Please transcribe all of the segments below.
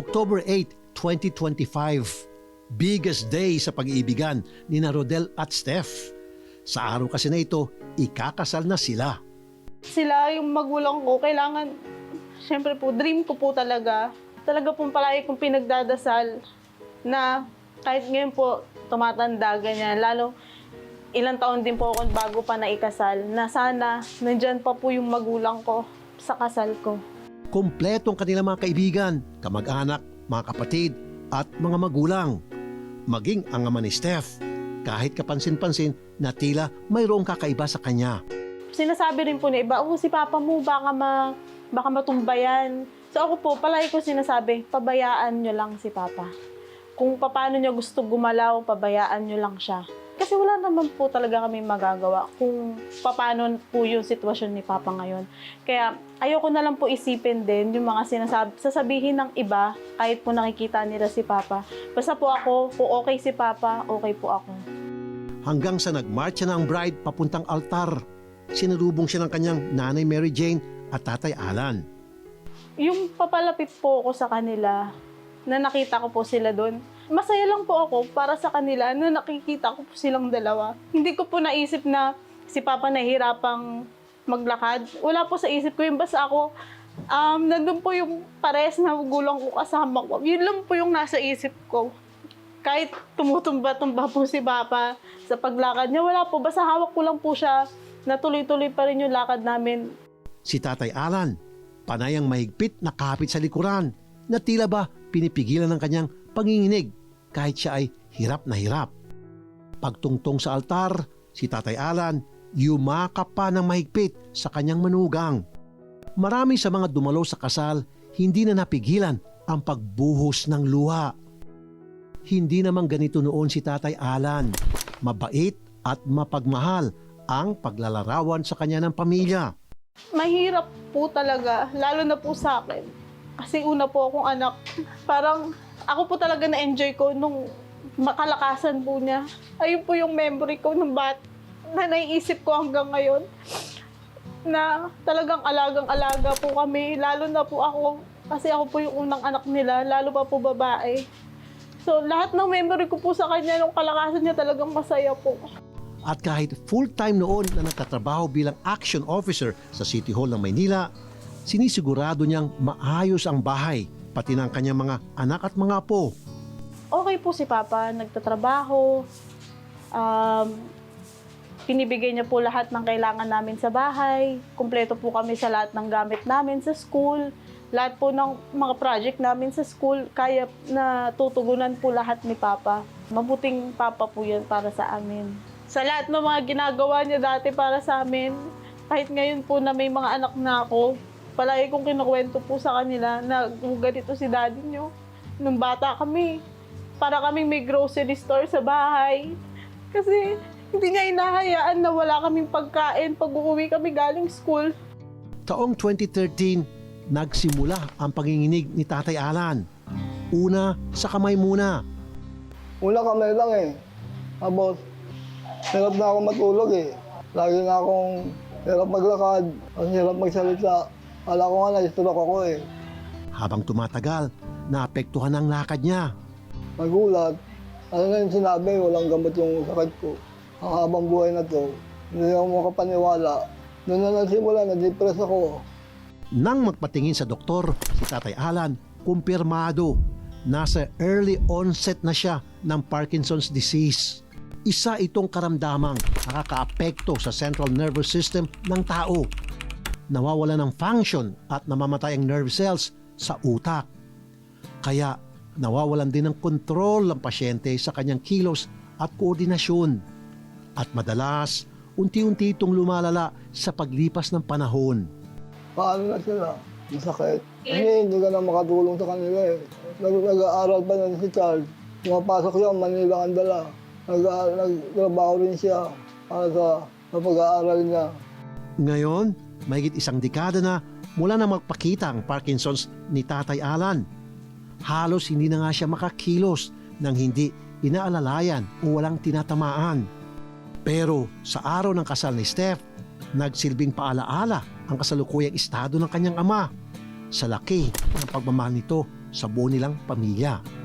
October 8, 2025. Biggest day sa pag-iibigan ni na Rodel at Steph. Sa araw kasi na ito, ikakasal na sila. Sila yung magulang ko, kailangan, syempre po, dream ko po talaga. Talaga pong palagi kong pinagdadasal na kahit ngayon po tumatanda ganyan, lalo ilang taon din po ako bago pa naikasal, na sana nandyan pa po yung magulang ko sa kasal ko. Kompleto ang kanilang mga kaibigan, kamag-anak, mga kapatid, at mga magulang. Maging ang ama ni Steph, kahit kapansin-pansin na tila mayroong kakaiba sa kanya. Sinasabi rin po ni iba, oh si papa mo baka, ma, baka matumbayan. So ako po, palagi ko sinasabi, pabayaan nyo lang si papa. Kung paano niya gusto gumalaw, pabayaan nyo lang siya. Kasi wala naman po talaga kami magagawa kung paano po yung sitwasyon ni Papa ngayon. Kaya ayoko na lang po isipin din yung mga sinasab sasabihin ng iba kahit po nakikita nila si Papa. Basta po ako, kung okay si Papa, okay po ako. Hanggang sa nagmarcha na ang bride papuntang altar. Sinalubong siya ng kanyang nanay Mary Jane at tatay Alan. Yung papalapit po ako sa kanila, na nakita ko po sila doon, masaya lang po ako para sa kanila na nakikita ko po silang dalawa. Hindi ko po naisip na si Papa nahihirapang maglakad. Wala po sa isip ko yung basta ako, um, nandun po yung pares na gulang ko kasama ko. Yun lang po yung nasa isip ko. Kahit tumutumba-tumba po si Papa sa paglakad niya, wala po. Basta hawak ko lang po siya na tuloy-tuloy pa rin yung lakad namin. Si tatay Alan, panayang mahigpit na kapit sa likuran na tila ba pinipigilan ng kanyang panginginig kahit siya ay hirap na hirap. Pagtungtong sa altar, si tatay Alan yumakap pa ng mahigpit sa kanyang manugang. Marami sa mga dumalo sa kasal hindi na napigilan ang pagbuhos ng luha. Hindi naman ganito noon si tatay Alan. Mabait at mapagmahal ang paglalarawan sa kanya ng pamilya. mahirap po talaga, lalo na po sa akin. Kasi una po akong anak, parang ako po talaga na-enjoy ko nung makalakasan po niya. Ayun po yung memory ko nung bat na naiisip ko hanggang ngayon na talagang alagang-alaga po kami, lalo na po ako kasi ako po yung unang anak nila, lalo pa po babae. So, lahat ng memory ko po sa kanya nung kalakasan niya talagang masaya po. At kahit full-time noon na nagtatrabaho bilang action officer sa City Hall ng Maynila, sinisigurado niyang maayos ang bahay, pati ng kanyang mga anak at mga apo. okay po si Papa, nagtatrabaho. Um, pinibigay niya po lahat ng kailangan namin sa bahay. Kumpleto po kami sa lahat ng gamit namin sa school. Lahat po ng mga project namin sa school, kaya na tutugunan po lahat ni Papa. Mabuting Papa po yan para sa amin. Sa lahat ng mga ginagawa niya dati para sa amin, kahit ngayon po na may mga anak na ako, palagi kong kinukwento po sa kanila na ganito si daddy niyo. Nung bata kami, para kaming may grocery store sa bahay. Kasi hindi niya inahayaan na wala kaming pagkain pag uuwi kami galing school. Taong 2013, nagsimula ang panginginig ni Tatay Alan. Una sa kamay muna. Una kamay lang eh. Tapos, hirap na ako matulog eh. Lagi na akong hirap maglakad. Ang hirap magsalita. Kala ko nga na-stroke ako eh. Habang tumatagal, naapektuhan ang lakad niya. Nagulat. Ano na yung sinabi, walang gamot yung sakit ko. Ang habang buhay na to, hindi ako makapaniwala. Noon na nagsimula, na-depress ako. Nang magpatingin sa doktor, si Tatay Alan, kumpirmado, nasa early onset na siya ng Parkinson's disease. Isa itong karamdamang nakakaapekto sa central nervous system ng tao. Nawawala ng function at namamatay ang nerve cells sa utak. Kaya nawawalan din ng kontrol ang pasyente sa kanyang kilos at koordinasyon. At madalas, unti-unti itong lumalala sa paglipas ng panahon. Paano na sila? Masakit. Kasi hindi ka na makatulong sa kanila eh. Nag- Nag-aaral pa na si Charles. Pumapasok siya, Manila ang dala. Nag- Nagtrabaho rin siya para sa, sa pag-aaral niya. Ngayon, mahigit isang dekada na mula na magpakita ang Parkinson's ni Tatay Alan. Halos hindi na nga siya makakilos nang hindi inaalalayan o walang tinatamaan. Pero sa araw ng kasal ni Steph, nagsilbing paalaala ang kasalukuyang estado ng kanyang ama. Sa laki ng pagmamahal nito sa buo nilang pamilya.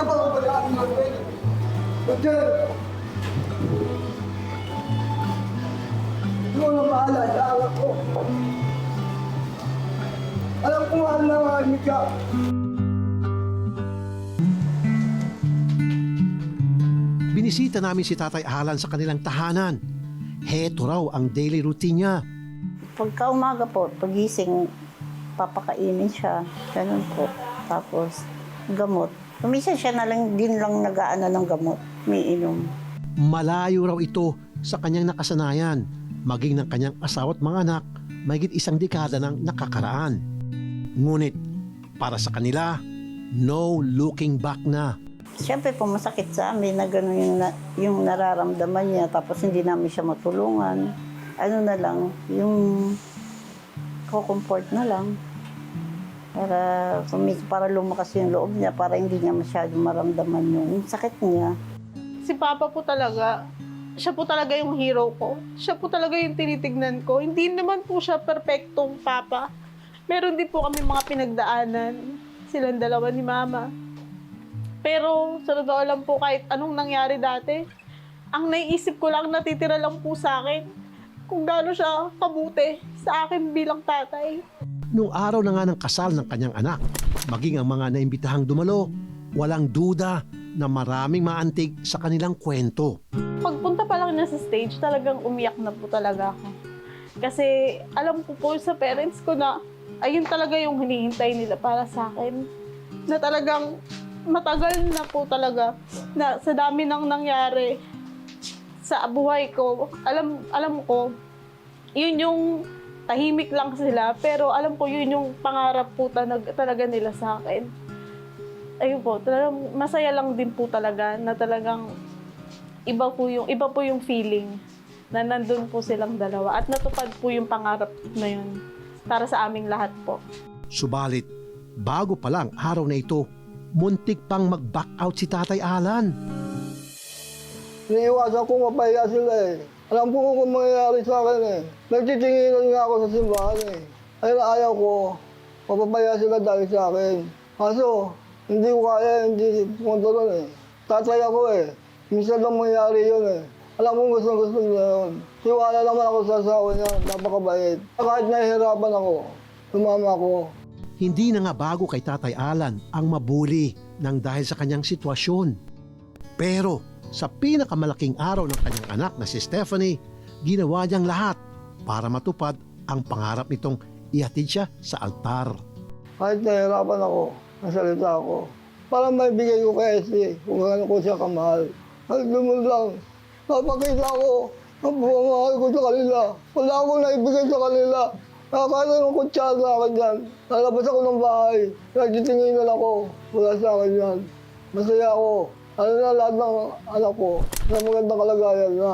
Ka pa mabalaan ng Lord. Roger, na bahala sa anak ko. Alam ko mahal na mahal ka. Binisita namin si Tatay Alan sa kanilang tahanan. Heto raw ang daily routine niya. Pagka umaga po, pagising, papakainin siya. Ganun po. Tapos, gamot. Kumisa siya na lang din lang nag-aano ng gamot. May inom. Malayo raw ito sa kanyang nakasanayan, maging ng kanyang asawa at mga anak, mahigit isang dekada nang nakakaraan. Ngunit, para sa kanila, no looking back na. Siyempre po, masakit sa amin na gano'n yung, na, yung nararamdaman niya. Tapos hindi namin siya matulungan. Ano na lang, yung ko-comfort na lang. Para, para lumakas yung loob niya, para hindi niya masyadong maramdaman yung sakit niya. Si Papa po talaga, siya po talaga yung hero ko. Siya po talaga yung tinitignan ko. Hindi naman po siya perfectong Papa. Meron din po kami mga pinagdaanan. Silang dalawa ni Mama. Pero sa totoo lang po, kahit anong nangyari dati, ang naiisip ko lang, natitira lang po sa akin kung gaano siya kabuti sa akin bilang tatay. Nung araw na nga ng kasal ng kanyang anak, maging ang mga naimbitahang dumalo, walang duda na maraming maantig sa kanilang kwento. Pagpunta pa lang niya sa stage, talagang umiyak na po talaga ako. Kasi alam ko po sa parents ko na ayun talaga yung hinihintay nila para sa akin. Na talagang matagal na po talaga na sa dami nang nangyari sa buhay ko. Alam alam ko yun yung tahimik lang sila pero alam ko yun yung pangarap po talaga, talaga nila sa akin. Ayun po, talagang masaya lang din po talaga na talagang iba po yung iba po yung feeling na nandun po silang dalawa at natupad po yung pangarap na yun para sa aming lahat po. Subalit, bago pa lang araw na ito, muntik pang mag-back out si Tatay Alan. Iniiwasan ko mapahiya sila eh. Alam ko kung mangyayari sa akin eh. Nagtitinginan nga ako sa simbahan eh. Ay ayaw ko, mapapahiya sila dahil sa akin. Kaso, hindi ko kaya, hindi doon eh. Tatay ako eh. Minsan lang mangyayari yun eh. Alam ko gusto gusto niya yun. Tiwala naman ako sa asawa niya, napakabait. Kahit nahihirapan ako, tumama ako. Hindi na nga bago kay Tatay Alan ang mabuli ng dahil sa kanyang sitwasyon. Pero sa pinakamalaking araw ng kanyang anak na si Stephanie, ginawa niyang lahat para matupad ang pangarap nitong ihatid siya sa altar. Kahit nahihirapan ako, nasalita ako. Para maibigay ko kay Esty kung gaano ko siya kamahal. At lumul lang, napakita ko ang pumamahal ko sa kanila. Wala akong naibigay sa kanila. Nakakala ng kutsara sa akin yan. Lalabas ako ng bahay. Nagtitinginan ako. Wala sa akin yan. Masaya ako. Ano na lahat ng anak ko na magandang kalagayan na.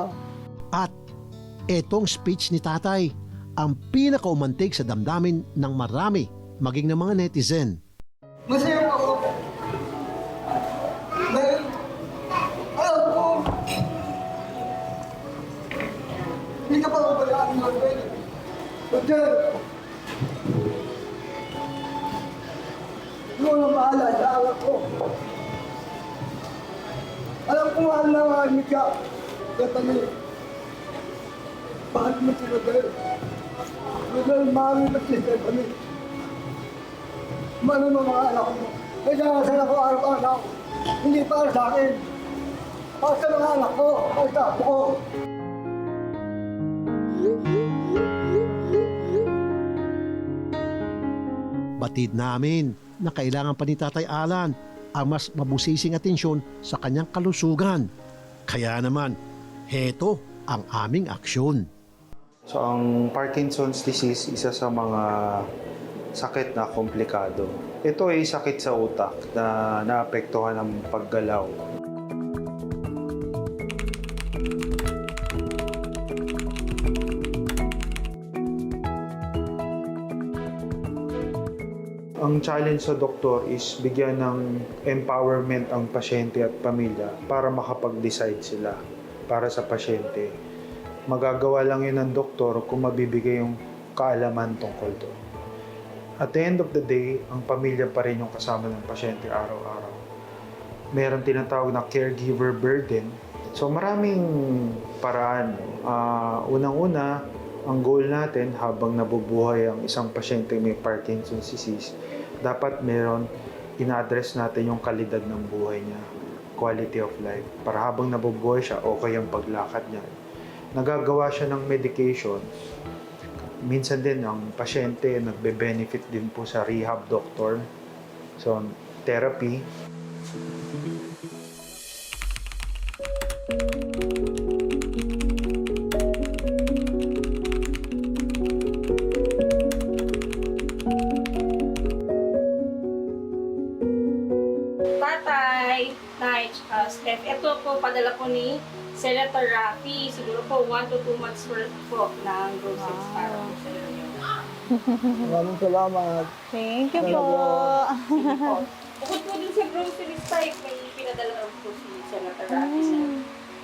At etong speech ni tatay, ang pinakaumantig sa damdamin ng marami, maging ng mga netizen. Masaya ako. Dahil, alam ko, hindi ka pa mabalaan ng Lord. Roger, ikaw na bahala sa anak ko. Ng mga anak mo? Kaya nasal ako araw-araw. Hindi para sa akin. Para sa mga anak ko. Para sa apo ko. Batid namin na kailangan pa ni Tatay Alan ang mas mabusising atensyon sa kanyang kalusugan. Kaya naman, heto ang aming aksyon. So ang Parkinson's disease, isa sa mga sakit na komplikado. Ito ay sakit sa utak na naapektuhan ng paggalaw. Challenge sa doktor is bigyan ng empowerment ang pasyente at pamilya para makapag-decide sila para sa pasyente. Magagawa lang yun ng doktor kung mabibigay yung kaalaman tungkol doon. At the end of the day, ang pamilya pa rin yung kasama ng pasyente araw-araw. Meron tinatawag na caregiver burden. So maraming paraan. Ah, unang-una, ang goal natin habang nabubuhay ang isang pasyente may Parkinson's disease, dapat meron ina-address natin yung kalidad ng buhay niya, quality of life. Para habang nabubuhay siya, okay ang paglakad niya. Nagagawa siya ng medication. Minsan din ang pasyente nagbe-benefit din po sa rehab doctor. So, therapy. Padala po ni Senator Rafi. Siguro po 1 to 2 months worth po ng groceries para po sa inyo. Maraming salamat. Thank you po. Sige po. Bukod po din sa groceries tayo, may pinadala rin po si Senator Rafi sa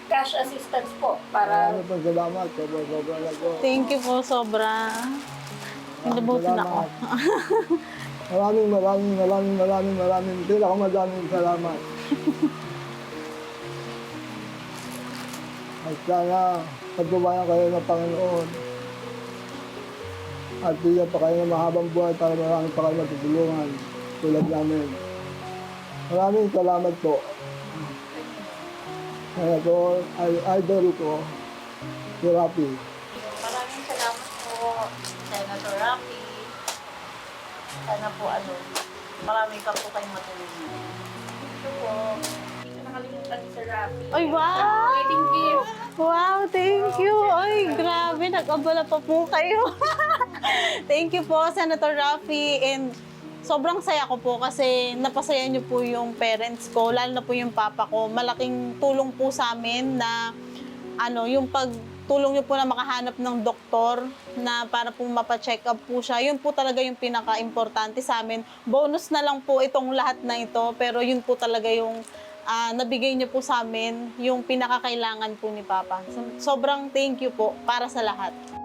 cash assistance po para Maraming po salamat. Sobrang sobrang na po. Thank you po, sobra. Pinabutin ako. Maraming maraming maraming maraming maraming pinakamadaming salamat. At sana pagbabayan kayo ng Panginoon. At bigyan pa kayo ng mahabang buhay para marami pa kayo matutulungan tulad namin. Maraming salamat po. Kaya to, ay- idol ko, si Rafi. Maraming salamat po, Senator Rafi. Sana po ano, marami ka po kayong matulungan. ito po. Hindi ko nakalimutan Sir Rafi. Ay, wow! Wedding gift. Wow, thank you. Ay, grabe, nag-abala pa po kayo. thank you po, Senator Rafi. And sobrang saya ko po kasi napasaya niyo po yung parents ko, lalo na po yung papa ko. Malaking tulong po sa amin na ano, yung pagtulong niyo po na makahanap ng doktor na para po mapacheck up po siya. Yun po talaga yung pinaka-importante sa amin. Bonus na lang po itong lahat na ito, pero yun po talaga yung ah, nabigay niyo po sa amin, yung pinakakailangan po ni Papa. So- sobrang thank you po para sa lahat.